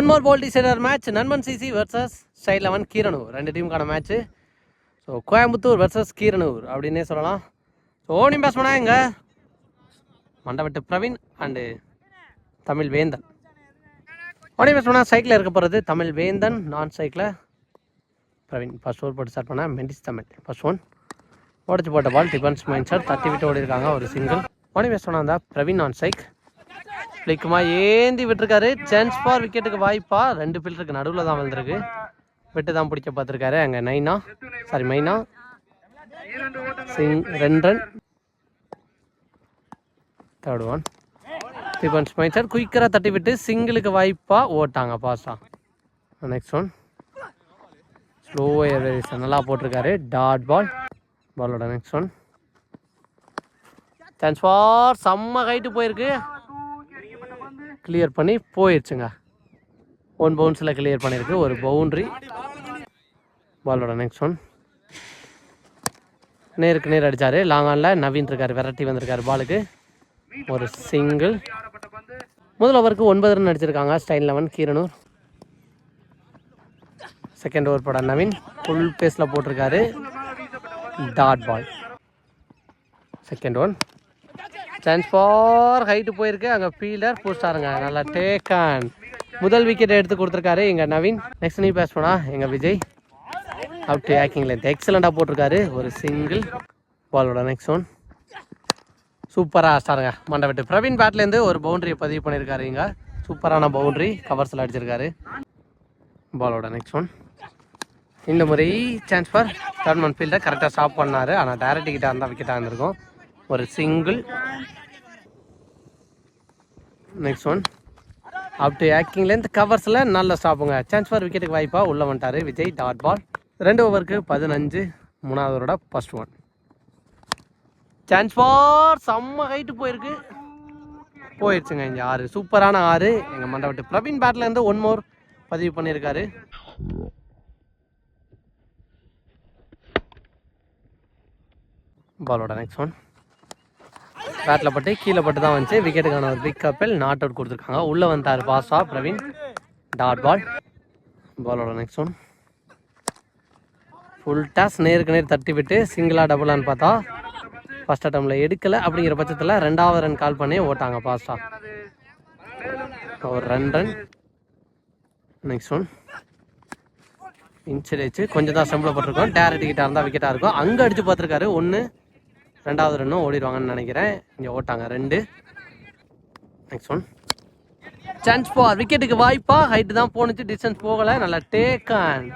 One more ball decider match Nanban CC versus side eleven Keeranur ரெண்டு டீமுக்கான match so Coimbatore versus Keeranur அப்படின்னே சொல்லலாம். So owning பேட்ஸ்மேனா இங்கே? மண்டபட்டு Praveen and Tamil வேந்தன். Owning பேட்ஸ்மேனா சைக்கிளில் இருக்க போகிறது தமிழ் வேந்தன் நான் சைக்கிளில் பிரவீன். ஃபர்ஸ்ட் ஓவர் போட்டு ஸ்டார்ட் பண்ணால் மெண்டிஸ் தமிழ். ஃபர்ஸ்ட் ஒன் உடச்சி போட்ட பால் டிஃபன்ஸ் மைண்ட் சார் தட்டி விட்டு ஓடி இருக்காங்க ஒரு சிங்கிள் ஓனிங் பேட்ஸ்மேனாக இருந்தால் பிரவீன் நான் சைக் பிளிக்குமா ஏந்தி விட்டுருக்காரு. சான்ஸ் ஃபார் விக்கெட்டுக்கு வாய்ப்பா. ரெண்டு பில்டருக்கு நடுவில் தான் வந்திருக்கு. விட்டு தான் பிடிக்க பார்த்துருக்காரு. அங்கே நைனா. சாரி மைனா. சிங் ரெண்டு run third one defence mind sir குயிக்கராக தட்டி விட்டு சிங்கிளுக்கு வாய்ப்பா ஓட்டாங்க பாஸா நெக்ஸ்ட் ஒன் ஸ்லோ வேரியேஷன் நல்லா போட்டிருக்காரு. டாட் பால் பாலோட நெக்ஸ்ட் ஒன் சான்ஸ் ஃபார் செம்ம ஹைட்டு போயிருக்கு. கிளியர் பண்ணி போயிடுச்சுங்க ஒன் பவுன்ஸில் கிளியர் பண்ணியிருக்கு ஒரு பவுண்ட்ரி பாலோட நெக்ஸ்ட் ஒன் நேருக்கு நேர் அடித்தார் லாங் ஆனில் நவீன் இருக்கார் வெரைட்டி வந்திருக்காரு பாலுக்கு. ஒரு சிங்கிள் முதல் ஓவருக்கு ஒன்பது ரன் அடிச்சிருக்காங்க. Stein eleven Keeranur. Second over போட நவீன். ஃபுல் பேஸில் போட்டிருக்காரு. Dot ball second one chance for height போயிருக்கு. அங்கே ஃபீல்டர் போஸ்டாருங்க நல்லா டேக்கான் முதல் விக்கெட் எடுத்து கொடுத்துருக்காரு எங்கள் நவீன். நெக்ஸ்ட் நீ பேஸ் போனால் எங்கள் விஜய் அவுட் ஆக்கிங் லென்த் எக்ஸலண்ட்டாக போட்டிருக்காரு. ஒரு சிங்கிள் பாலோட நெக்ஸ்ட் ஒன் சூப்பராக ஆஸ்டாருங்க மண்டபட்டு பிரவீன் பேட்லேருந்து ஒரு பவுண்டரியை பதிவு பண்ணியிருக்காரு இங்கே. சூப்பரான பவுண்டரி கவர்ஸில் அடிச்சிருக்காரு. பாலோட நெக்ஸ்ட் ஒன் இந்த முறை சான்ஸ் ஃபார் தேர்ட் மன் ஃபீல்டை கரெக்டாக ஸ்டாப் பண்ணார். ஆனால் டேரக்ட் கிட்டே இருந்தால் விக்கெட்டாக இருந்திருக்கும். ஒரு single next one up to கவர்ஸில் நல்ல ஸ்டாப்புங்க சான்ஸ் ஃபார் விக்கெட்டுக்கு வாய்ப்பாக உள்ளே வந்துட்டார் விஜய் டாட் பால் ரெண்டு ஓவருக்கு பதினஞ்சு மூணாவது ஓவரோட ஃபர்ஸ்ட் ஒன் சான்ஸ் ஃபார் செம்ம ஹைட்டு போயிருக்கு. போயிடுச்சுங்க இங்கே ஆறு. சூப்பரான ஆறு. எங்கள் மண்டபட்டு பிரவீன் பேட்லேருந்து ஒன் மோர் பதிவு பண்ணியிருக்காரு பாலோட நெக்ஸ்ட் ஒன் பேட்டில் பட்டு கீழே பட்டு தான் வந்துச்சு. விக்கெட்டுக்கான ஒரு பிக் கப்பல் நாட் அவுட் கொடுத்துருக்காங்க. உள்ளே வந்தார் பாஸா பிரவீன். டாட் பால் பாலோட நெக்ஸ்ட் ஒன் ஃபுல் டாஸ் நேருக்கு நேர் தட்டி விட்டு சிங்கிளாக டபுளான்னு பார்த்தா ஃபர்ஸ்ட் அட்டம்ல எடுக்கலை. அப்படிங்கிற பட்சத்தில் ரெண்டாவது ரன் கால் பண்ணி ஓட்டாங்க பாஸ்டா ஒரு ரெண்டு ரன் நெக்ஸ்ட் ஒன் இன்ச்சர் கொஞ்சம் தான் ஸ்டம்பில் போட்டிருக்கோம். டேரக்ட் கிட்ட இருந்தால் விக்கெட்டாக இருக்கும். அங்கே அடித்து பார்த்துருக்காரு. ஒன்று ரெண்டாவது ரன்னும் ஓடிடுவாங்கன்னு நினைக்கிறேன். இங்கே ஓட்டாங்க ரெண்டு. நெக்ஸ்ட் ஒன் சான்ஸ் ஃபார் விக்கெட்டுக்கு வாய்ப்பா? ஹைட்டு தான் போணுச்சு. டிஸ்டன்ஸ் போகலை. நல்லா ஆன்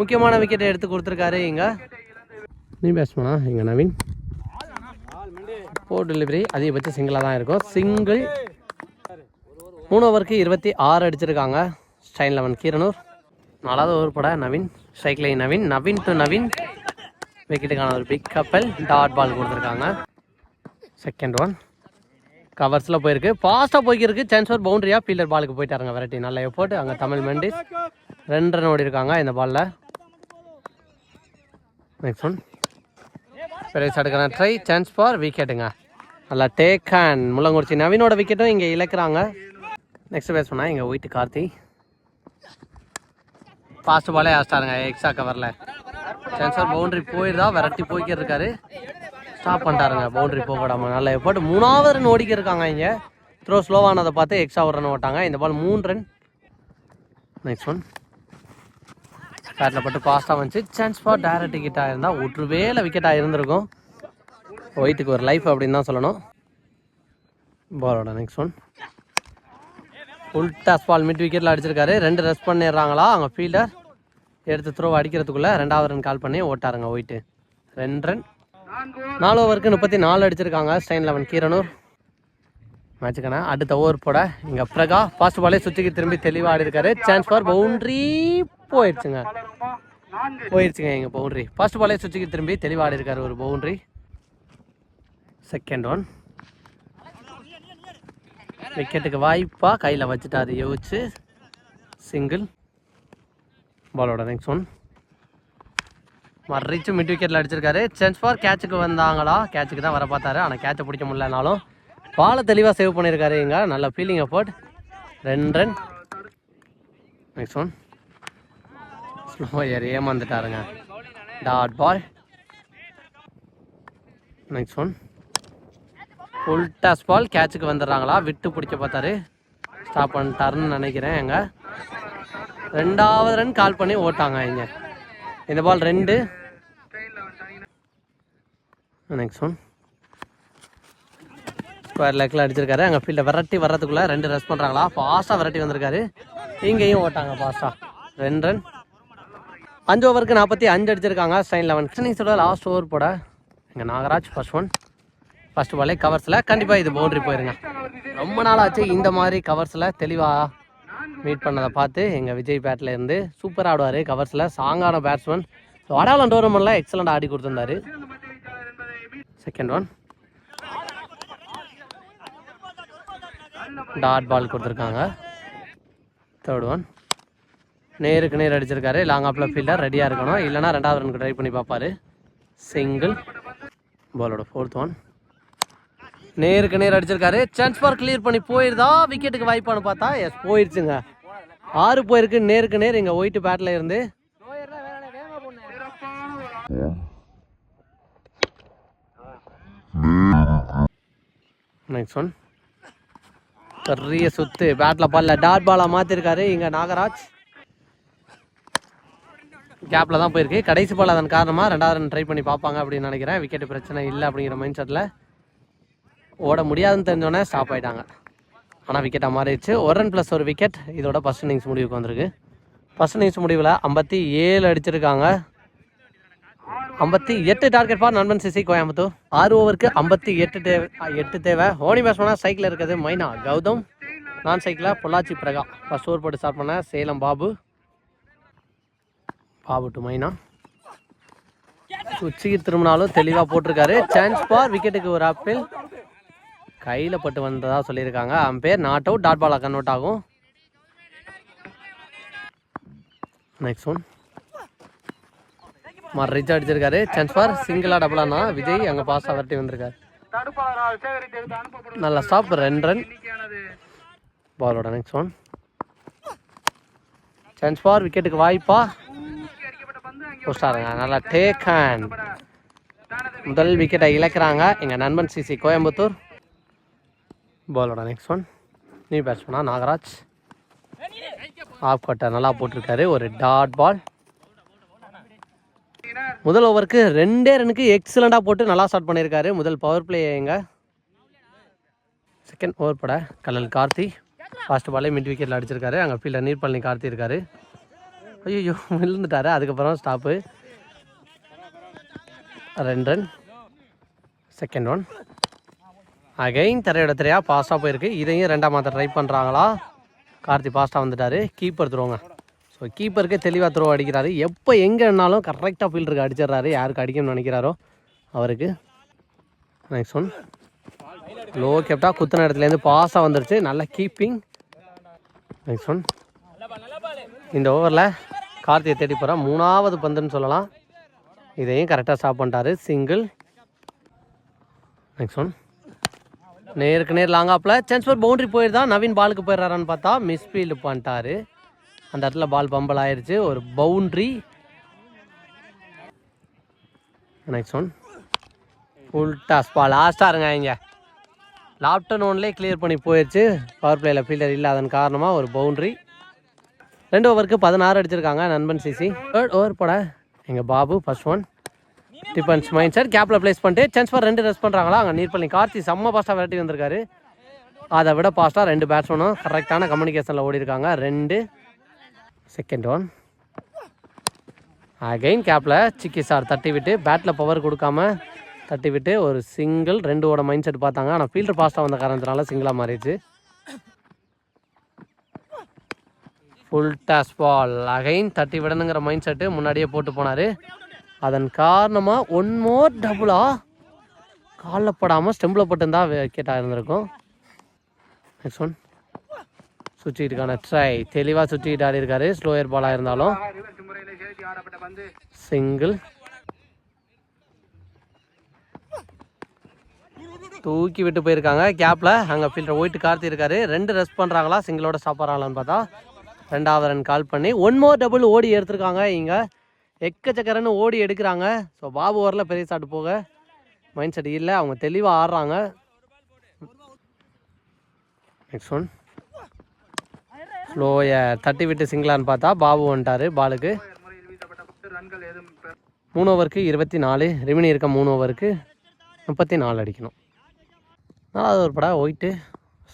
முக்கியமான விக்கெட்டை எடுத்து கொடுத்துருக்காரு இங்கே. நீ பேட்ஸ்மேனா இங்கே நவீன். ஃபோர் டெலிவரி அதிகபட்ச சிங்கிளாக தான் இருக்கும். சிங்கிள் மூணு ஓவருக்கு இருபத்தி ஆறு அடிச்சிருக்காங்க. Stein eleven Keeranur. நாலாவது ஓவர் பட நவீன். ஸ்ட்ரைக்லை நவீன். நவீன் டு நவீன். விக்கெட்டுக்கான ஒரு பிக் கப்பல் டாட் பால் கொடுத்துருக்காங்க. செகண்ட் ஒன் கவர்ஸில் போயிருக்கு. ஃபாஸ்ட்டாக போய்க்கிருக்கு. சான்ஸ் ஒரு பவுண்டரியாக ஃபீல்டர் பாலுக்கு போயிட்டாருங்க வெரைட்டி. நல்ல எஃபோர்ட் அங்கே தமிழ் மெண்டிஸ் ரெண்டு ரன் ஓடி இருக்காங்க இந்த பாலில் நெக்ஸ்ட் ஒன் பெரிய அடுக்கான ட்ரை சான்ஸ் ஃபார் விக்கெட்டுங்க நல்லா டேக் அண்ட் முள்ளங்குறிச்சி நவீனோட விக்கெட்டும் இங்கே இழக்கிறாங்க. நெக்ஸ்ட் பேஸ் பண்ணால் இங்கே ஒயிட்டு கார்த்தி. ஃபாஸ்ட் பாலே ஆஸ்டாருங்க எக்ஸ்ட்ரா கவரில் சென்சார் பவுண்டரி போயிருந்தா விரட்டி போய்க்கிட்டு இருக்காரு ஸ்டாப் பண்ணிட்டாருங்க. பவுண்டரி போகாம. நல்ல எஃபர்ட் மூணாவது ரன் ஓடிக்க இருக்காங்க இங்கே த்ரோ ஸ்லோவானதை பார்த்து எக்ஸ்ட்ரா ஒரு ரன் ஓட்டாங்க. இந்த பால் மூணு ரன் நெக்ஸ்ட் ஒன் பேட்டில் பட்டு ஃபாஸ்ட்டாக வந்துச்சு. சான்ஸ் ஃபார் டேரக்ட் டிக்கெட்டாக இருந்தால் ஒரு வேலை விக்கெட்டாக இருந்திருக்கும். ஒயிட்டுக்கு ஒரு லைஃப் அப்படின்னு தான் சொல்லணும். பாலோட next one full toss ball mid விக்கெட்டில் அடிச்சிருக்காரு. ரெண்டு ரெஸ்ட் பண்ணிடுறாங்களா? அவங்க ஃபீல்டர் எடுத்து த்ரோ அடிக்கிறதுக்குள்ளே ரெண்டாவது ரன் கால் பண்ணி ஓட்டாருங்க ஒயிட்டு. ரெண்டு ரன் நாலு ஓவருக்கு முப்பத்தி நாலு அடிச்சிருக்காங்க ஸ்டைன் லெவன் கீரனூர். மேட்சுக்கான அடுத்த ஓவர் போட இங்கே பிரகா ஃபாஸ்ட் பாலே சுற்றிக்கு திரும்பி தெளிவாக ஆடி இருக்காரு சான்ஸ் ஃபார் பவுண்ட்ரி போயிடுச்சுங்க போயிடுச்சுங்க எங்கள் பவுண்ட்ரி ஃபர்ஸ்ட் பாலே சுற்றிக்கு திரும்பி தெளிவாக ஆடி இருக்காரு ஒரு பவுண்ட்ரி செகண்ட் ஒன் விக்கெட்டுக்கு வாய்ப்பாக கையில் வச்சுட்டாரு யோசிச்சு சிங்கிள் பாலோட நெக்ஸ்ட் ஒன் மறைச்சு மிட் விக்கெட்டில் அடிச்சிருக்காரு. சென்ஸ் ஃபார் கேட்சுக்கு வந்தாங்களா? கேட்சுக்கு தான் வர பார்த்தாரு. ஆனால் கேட்சை பிடிக்க முடியலனாலும் பாலை தெளிவாக சேவ் பண்ணியிருக்காரு இங்கே. நல்ல ஃபீலிங் எஃபோர்ட் ரெண்டு run next one slower ஏமாந்துட்டாருங்க. Dot ball next one full toss ball கேட்சுக்கு வந்துடுறாங்களா? விட்டு பிடிக்க பார்த்தாரு. ஸ்டாப் பண்ணிட்டாருன்னு நினைக்கிறேன் எங்கள் ரெண்டாவது ரன் கால் பண்ணி ஓட்டாங்க இங்க. இந்த பால் ரெண்டு. நெக்ஸ்ட் ஒன் ஸ்கொயர் லெக்கில் அடிச்சிருக்காரு. அங்கே ஃபீல்டை விரட்டி வர்றதுக்குள்ளே ரெண்டு ரஸ் பண்ணுறாங்களா ஃபாஸ்ட்டாக விரட்டி வந்திருக்காரு. இங்கேயும் ஓட்டாங்க ஃபாஸ்ட்டாக ரெண்டு ரன் அஞ்சு ஓவருக்கு நாற்பத்தி அஞ்சு அடிச்சிருக்காங்க. ஸ்டைன் லெவன் இன்னிங்ஸோட லாஸ்ட் ஓவர் போட எங்கள் நாகராஜ் ஃபர்ஸ்ட் ஒன் ஃபர்ஸ்ட் பாலே கவர்ஸில் கண்டிப்பாக இது பவுண்ட்ரி போயிருங்க. ரொம்ப நாள் ஆச்சு இந்த மாதிரி கவர்ஸில் தெளிவாக மீட் பண்ணதை பார்த்து எங்கள் விஜய் பேட்டில் இருந்து சூப்பராக ஆடுவார். கவர்ஸில் சாங்கான பேட்ஸ்மேன் ஸோ வடாலம் டோர்னமெண்ட்டில் எக்ஸலண்ட் ஆடி கொடுத்துருந்தாரு. செகண்ட் ஒன் டாட் பால் கொடுத்துருக்காங்க. தேர்ட் ஒன் நேருக்கு நேர் அடிச்சிருக்காரு. லாங் ஆஃபில் ஃபீல்டர் ரெடியாக இருக்கணும். இல்லைனா ரெண்டாவது ரனுக்கு ட்ரை பண்ணி பார்ப்பாரு. சிங்கிள் பாலோட ஃபோர்த் ஒன் நேருக்கு நேர் அடிச்சிருக்காரு. சான்ஸ் ஃபார் கிளியர் பண்ணி போயிருதா? விக்கெட்டுக்கு வாய்ப்பானு பார்த்தா எஸ் போயிடுச்சுங்க ஆறு போயிருக்கு நேருக்கு நேர் இங்கே ஒயிட் பேட்டில் இருந்து. நெக்ஸ்ட் ஒன் பெரிய சுத்து பேட்ல பால்ல டாட் பாலா மாத்திருக்காரு இங்க நாகராஜ். கேப்ல தான் போயிருக்கு. கடைசி பால் அதன் காரணமா ரெண்டாவது ரன் ட்ரை பண்ணி பார்ப்பாங்க அப்படின்னு நினைக்கிறேன். விக்கெட் பிரச்சனை இல்லை அப்படிங்கிற மைண்ட் செட்ல ஓட முடியாதுன்னு தெரிஞ்சோடனே ஸ்டாப் ஆயிட்டாங்க. ஆனால் விக்கெட்டாக மாறிடுச்சு ஒரு ரன் ப்ளஸ் ஒரு விக்கெட் இதோட ஃபஸ்ட் இன்னிங்ஸ் முடிவுக்கு வந்திருக்கு. ஃபஸ்ட் இன்னிங்ஸ் முடிவில் ஐம்பத்தி ஏழு அடிச்சிருக்காங்க. ஐம்பத்தி எட்டு target for Nanban CC Coimbatore ஆறு ஓவருக்கு ஐம்பத்தி எட்டு தேவை எட்டு தேவை. ஹோனி பேட்ஸ்மனாக சைக்கிள் இருக்குது மைனா கௌதம். நான் சைக்கிளில் பொள்ளாச்சி பிரகா. ஃபஸ்ட் ஓவர் போட்டு ஸ்டார்ட் பண்ண சேலம் பாபு. பாபு டு மைனா. உச்சிக்கு திரும்பினாலும் தெளிவாக போட்டிருக்காரு. சான்ஸ் ஃபார் விக்கெட்டுக்கு ஒரு ஆப்பிள் கையில் பட்டு வந்ததாக சொல்லியிருக்காங்க. அவன் பேர் நாட் அவுட் டாட் பாலாக கன்வெர்ட் ஆகும். நெக்ஸ்ட் ஒன் மார் ரிச் அடிச்சிருக்காரு. சான்ஸ் ஃபார் சிங்கிளா டபுளானா விஜய் அங்கே பாஸ் அவர்ட்டி வந்திருக்காரு. நல்ல ஸ்டாப் ரெண்டு ரன் பாலோட நெக்ஸ்ட் ஒன் சான்ஸ் ஃபார் விக்கெட்டுக்கு வாய்ப்பா. போஸ்டாருங்க நல்லா டேக் ஹேண்ட் முதல் விக்கெட்டை இழக்கிறாங்க. எங்கள் நண்பன் சிசி கோயம்புத்தூர். பாலோட நெக்ஸ்ட் ஒன் நியூ பேட்ஸ்மேனா நாகராஜ். ஆஃப் கட்டை நல்லா போட்டிருக்காரு. ஒரு டாட் பால் முதல் ஓவருக்கு ரெண்டே ரனுக்கு எக்ஸலண்டாக போட்டு நல்லா ஸ்டார்ட் பண்ணியிருக்காரு. முதல் பவர் பிளே எங்க? செகண்ட் ஓவர் பட கலல் கார்த்தி. ஃபர்ஸ்ட் பாலே மிட் விக்கெட்டில் அடிச்சிருக்காரு. அங்கே ஃபீல்டர் நீர்பழனி கார்த்தி இருக்காரு. ஐயோ விழுந்துட்டாரு அதுக்கப்புறம் ஸ்டாப்பு ரெண்டு ரன் செகண்ட் ஒன் அகைன் திரையோட திரையாக பாஸ்டாக போயிருக்கு. இதையும் ரெண்டாம் மாதம் ட்ரை பண்ணுறாங்களா கார்த்தி பாஸ்டாக வந்துட்டார். கீப்பர் த்ரோங்க ஸோ கீப்பருக்கு தெளிவாக த்ரோ அடிக்கிறாரு. எப்போ எங்கேனாலும் கரெக்டாக ஃபீல்டருக்கு அடிச்சிடுறாரு. யாருக்கு அடிக்கணும்னு நினைக்கிறாரோ அவருக்கு. நெக்ஸ்ட் ஒன் லோ கேப்டா குத்தின இடத்துலேருந்து பாஸாக வந்துருச்சு. நல்ல கீப்பிங் நெக்ஸ்ட் ஒன் இந்த ஓவரில் கார்த்தியை தேடி போகிறேன் மூணாவது பந்துன்னு சொல்லலாம். இதையும் கரெக்டாக ஸ்டாப் பண்ணிட்டாரு. சிங்கிள் நெக்ஸ்ட் ஒன் நேருக்கு நேர் லாங் ஆப்பில் சான்ஸ் ஃபார் பவுண்டரி போயிருந்தா நவீன் பாலுக்கு போயிடுறாரான்னு பார்த்தா மிஸ் ஃபீல்டு பண்ணிட்டாரு. அந்த இடத்துல பால் பம்பல் ஆயிடுச்சு ஒரு boundary next one full toss ball லாஸ்ட்டாக இருங்க இங்கே. லாப்டன் ஒன்லேயே கிளியர் பண்ணி போயிடுச்சு பவர் பிளேயில் ஃபீல்டர் இல்லாதன் காரணமாக ஒரு பவுண்ட்ரி ரெண்டு ஓவருக்கு பதினாறு அடிச்சிருக்காங்க நண்பன் சிசி. தேர்ட் ஓவர் போட. எங்கள் Babu first one defence mind sir கேப்பில் ப்ளேஸ் பண்ணிட்டு சான்ஸ் ஃபார் ரெண்டு ரெஸ்ட் பண்ணுறாங்களா அங்கே நீர்பள்ளி. கார்த்தி செம்ம பாஸ்ட்டாக விரட்டி வந்திருக்காரு. அதை விட பாஸ்ட்டாக ரெண்டு பேட்ஸ்மேனும் கரெக்டான கம்யூனிகேஷனில் ஓடி இருக்காங்க ரெண்டு. செகண்ட் ஒன் அகைன் கேப்பில் சிக்கி சார் தட்டி விட்டு பேட்டில் பவர் கொடுக்காம தட்டி விட்டு ஒரு சிங்கிள் ரெண்டோட மைண்ட் செட் பார்த்தாங்க. ஆனால் ஃபீல்டர் பாஸ்ட்டாக வந்த காரணத்தினால சிங்கிளாக மாறிடுச்சு. ஃபுல் டாஸ் பால் அகைன் தட்டி விடணுங்கிற மைண்ட் செட்டு முன்னாடியே போட்டு போனார். அதன் காரணமாக ஒன் மோர் டபுளாக காலில் படாமல் ஸ்டெம்பில் பட்டுருந்தா விக்கெட்டாக இருந்திருக்கும். நெக்ஸ்ட் ஒன் சுற்றிட்டுக்கான ட்ரை தெளிவாக சுற்றிக்கிட்டு ஆடி இருக்காரு. ஸ்லோயர் பாலாக இருந்தாலும். சிங்கிள் தூக்கி விட்டு போயிருக்காங்க. கேப்பில் அங்கே ஃபீல்டர் ஒயிட்டு கார்த்தி இருக்காரு. ரெண்டு ரெஸ்ட் பண்ணுறாங்களா சிங்கிளோட ஸ்டாப் பண்ணுறாங்களான்னு பார்த்தா. ரெண்டாவது ரன் கால் பண்ணி ஒன் மோர் டபுள் ஓடி எடுத்திருக்காங்க இங்கே. எக்கச்சக்கரன்னு ஓடி எடுக்கிறாங்க. ஸோ பாபு ஓரில் பெரிய சாட்டு போக. மைண்ட் செட் இல்லை அவங்க தெளிவாக ஆடுறாங்க. நெக்ஸ்ட் ஒன் ஸ்லோயை தட்டி விட்டு சிங்களான்னு பார்த்தா பாபு வந்துட்டாரு பாலுக்கு. மூணு ஓவருக்கு இருபத்தி நாலு ரிமினி இருக்க மூணு ஓவருக்கு முப்பத்தி நாலு அடிக்கணும். நாலாவது ஒரு படம் ஒயிட்டு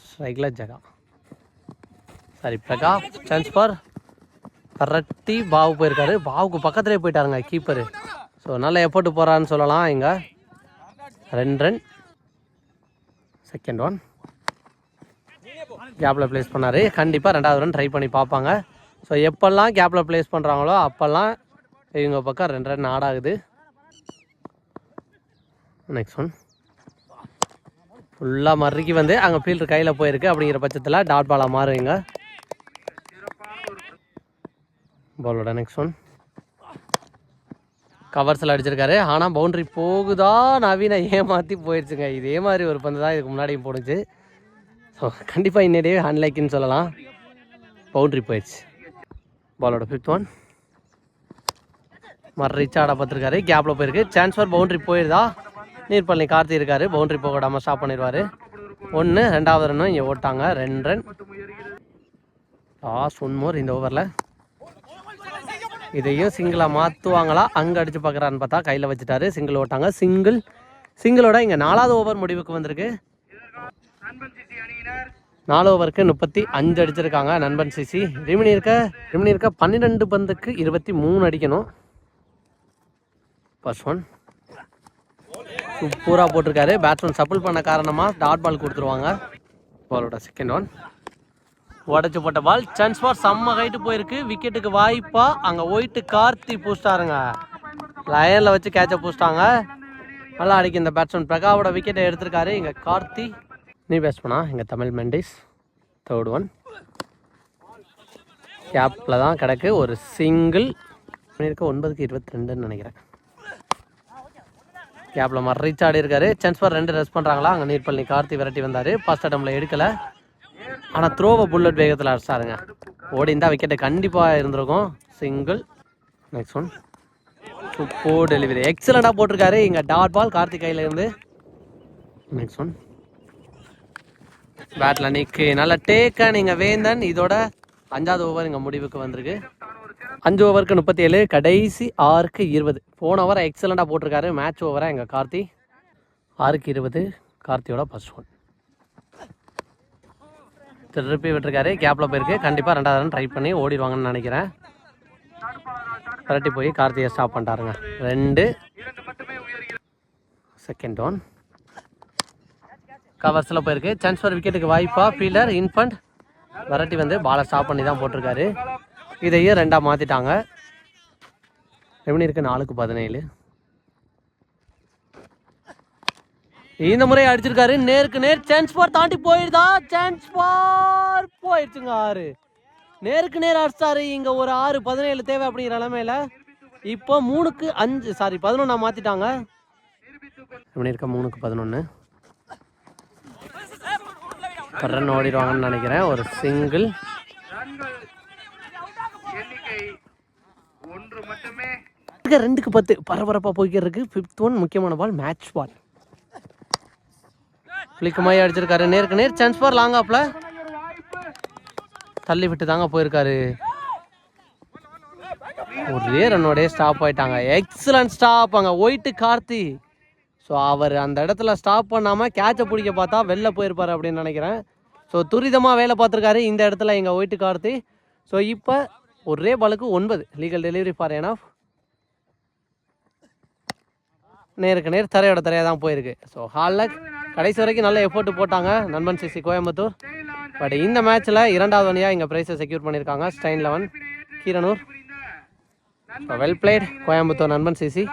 ஸ்ட்ரைக்கில் ஜெகா. சரி பிரகா சான்ஸ் ஃபார் கரெக்டி பாவு போயிருக்காரு. பாவுக்கு பக்கத்துலேயே போயிட்டாருங்க கீப்பரு ஸோ நல்ல எப்போட்டு போகிறான்னு சொல்லலாம் இங்கே. ரெண்டு ரன் செகண்ட் ஒன் கேப்பில் ப்ளேஸ் பண்ணார். கண்டிப்பாக ரெண்டாவது ரன் ட்ரை பண்ணி பார்ப்பாங்க. ஸோ எப்போல்லாம் கேப்பில் ப்ளேஸ் பண்ணுறாங்களோ அப்போல்லாம் இவங்க பக்கம் ரெண்டு ரன் ஆடாகுது. நெக்ஸ்ட் ஒன் ஃபுல்லாக மறுக்கி வந்து அங்கே ஃபீல்டர் கையில் போயிருக்கு அப்படிங்கிற பட்சத்தில் டாட் பாலாக மாறுவீங்க பாலோட நெக்ஸ்ட் ஒன் கவர்ஸில் அடிச்சிருக்காரு. ஆனால் பவுண்டரி போகுதா நவீன ஏமாற்றி போயிடுச்சுங்க இதே மாதிரி ஒரு பந்து தான் இதுக்கு முன்னாடியும் போணுச்சு ஸோ கண்டிப்பாக இன்னடியே அன்லைக்குன்னு சொல்லலாம். பவுண்ட்ரி போயிடுச்சு பாலோட ஃபிஃப்த் ஒன் மறு ரிச் ஆட பார்த்துருக்காரு. கேப்பில் போயிருக்கு. Chance for boundary போயிருதா? நீர்பள்ளி கார்த்தி இருக்காரு. பவுண்ட்ரி போக விடாமல் ஸ்டாப் பண்ணிடுவார் ஒன்று ரெண்டாவது ரன்னும் இங்கே ஓட்டாங்க. ரெண்டு ரன் லாஸ்ட் ஒன் மோர் இந்த ஓவரில் இதையும் சிங்கிளாக மாற்றுவாங்களா அங்கே அடித்து பார்க்குறான்னு பார்த்தா கையில் வச்சுட்டாரு. சிங்கிள் ஓட்டாங்க. சிங்கிள் சிங்கிளோட இங்கே நாலாவது ஓவர் முடிவுக்கு வந்திருக்கு. நாலு ஓவருக்கு முப்பத்தி அஞ்சு அடிச்சிருக்காங்க நண்பன் சிசி. ரிமினி இருக்க ரிமினி இருக்க பன்னிரெண்டு பந்துக்கு இருபத்தி மூணு அடிக்கணும். ஃபர்ஸ்ட் ஒன் சூப்பராக போட்டிருக்காரு. பேட்ஸ்மேன் சப்பிள் பண்ண காரணமாக டாட் பால் கொடுத்துருவாங்க. பாலோட செகண்ட் ஒன் உடச்சி போட்ட பால் சான்ஸ் ஃபார் செம்ம ஹைட்டு போயிருக்கு. விக்கெட்டுக்கு வாய்ப்பா. அங்கே ஒயிட்டு கார்த்தி பூஸ்டாருங்க லயனில் வச்சு கேட்சை பூஸ்டாங்க நல்லா அடிக்கு இந்த பேட்ஸ்மேன் பிரகாவோட விக்கெட்டை எடுத்திருக்காரு. இங்கே கார்த்தி. நீ பேஸ் இங்கே தமிழ் மெண்டிஸ். தேர்ட் ஒன் கேப்பில் தான் கிடக்கு. ஒரு சிங்கிள் இருக்க ஒன்பதுக்கு இருபத்தி ரெண்டுன்னு நினைக்கிறேன். கேப்பில் மாதிரி ரீச் ஆடி இருக்காரு சான்ஸ் ஃபார் ரெண்டு ரெஸ்ட் பண்ணுறாங்களா அங்கே நீர்பள்ளி கார்த்தி விரட்டி வந்தார். ஃபஸ்ட் அட்டம்ல எடுக்கலை. ஆனால் த்ரோவை புல்லட் வேகத்தில் அடிச்சாருங்க. ஓடி இருந்தால் விக்கெட்டு கண்டிப்பாக இருந்திருக்கும் single next one super delivery எக்ஸலண்ட்டாக போட்டிருக்காரு. இங்கே டாட் பால் கார்த்திக் கையில் இருந்து. நெக்ஸ்ட் ஒன் பேட்டில் நிற்கு நல்ல டேக்காக நீங்கள் வேந்தன். இதோட அஞ்சாவது ஓவர் இங்கே முடிவுக்கு வந்திருக்கு. அஞ்சு ஓவருக்கு முப்பத்தி ஏழு கடைசி ஆறுக்கு இருபது. போன ஓவரை எக்ஸலண்ட்டாக போட்டிருக்காரு. மேட்ச் ஓவராக எங்கள் கார்த்தி. ஆறுக்கு இருபது கார்த்தியோட ஃபர்ஸ்ட் ஒன் திருப்பி விட்டுருக்காரு. கேப்பில் போயிருக்கு. கண்டிப்பாக ரெண்டாவது ரன் ட்ரை பண்ணி ஓடிடுவாங்கன்னு நினைக்கிறேன். விரட்டி போய் கார்த்திகை ஸ்டாப் பண்ணிட்டாருங்க. ரெண்டு. செகண்ட் ஒன் கவர்ஸில் போயிருக்கு. சான்ஸ் ஃபார் விக்கெட்டுக்கு வாய்ப்பாக ஃபீல்டர் இன்ஃபண்ட் விரட்டி வந்து பாலை ஸ்டாப் பண்ணி தான் போட்டிருக்காரு. இதையும் ரெண்டாக மாற்றிட்டாங்க எப்படி இருக்குது நாலுக்கு பதினேழு. இந்த முறை அடிச்சிருக்காரு. நேருக்கு நேர் சான்ஸ் ஃபார் தாண்டி போயிருதா? சான்ஸ் ஃபார் போயிடுச்சுங்க ஆறு. நேருக்கு நேர் அடிச்சாரு இங்க ஒரு ஆறு பதினேழு தேவை அப்படிங்கிற நிலமையில இப்போ மூணுக்கு அஞ்சு சாரி பதினொன்னா மாத்திட்டாங்க. எப்படி இருக்க? மூணுக்கு பதினொன்று ரன் ஓடிடுவாங்கன்னு நினைக்கிறேன். ஒரு சிங்கிள் ஒன்று மட்டுமே ரெண்டுக்கு பத்து. பரபரப்பாக போய்க்கிறதுக்கு ஃபிஃப்த் ஒன் முக்கியமான பால் மேட்ச் பால் பிளிக்குமாய் அடிச்சிருக்காரு. நேருக்கு நேர் சான்ஸ் பார் லாங் ஆப்பில் தள்ளி விட்டு தாங்க போயிருக்காரு. ஒரே ரன்னோடய ஸ்டாப் ஆயிட்டாங்க. எக்ஸலன்ட் ஸ்டாப் அங்கே. ஒயிட்டு கார்த்தி. ஸோ அவர் அந்த இடத்துல ஸ்டாப் பண்ணாமல் கேட்சை பிடிக்க பார்த்தா வெளில போயிருப்பார் அப்படின்னு நினைக்கிறேன். ஸோ துரிதமாக வேலை பார்த்துருக்காரு இந்த இடத்துல எங்கள் ஒயிட்டு கார்த்தி. ஸோ இப்போ ஒரே பாலுக்கு ஒன்பது. லீகல் டெலிவரி ஃபார் என் ஆஃப் நேருக்கு நேர் தரையோட தரையாக தான் போயிருக்கு. ஸோ ஹாலில் கடைசி வரைக்கும் நல்ல எஃபோர்ட் போட்டாங்க நண்பன் சிசி கோயம்புத்தூர். பட் இந்த மேட்ச்சில் இரண்டாவது அணியாக இங்கே ப்ரைஸை செக்யூர் பண்ணியிருக்காங்க Stein eleven Keeranur. Well played Coimbatore Nanban CC.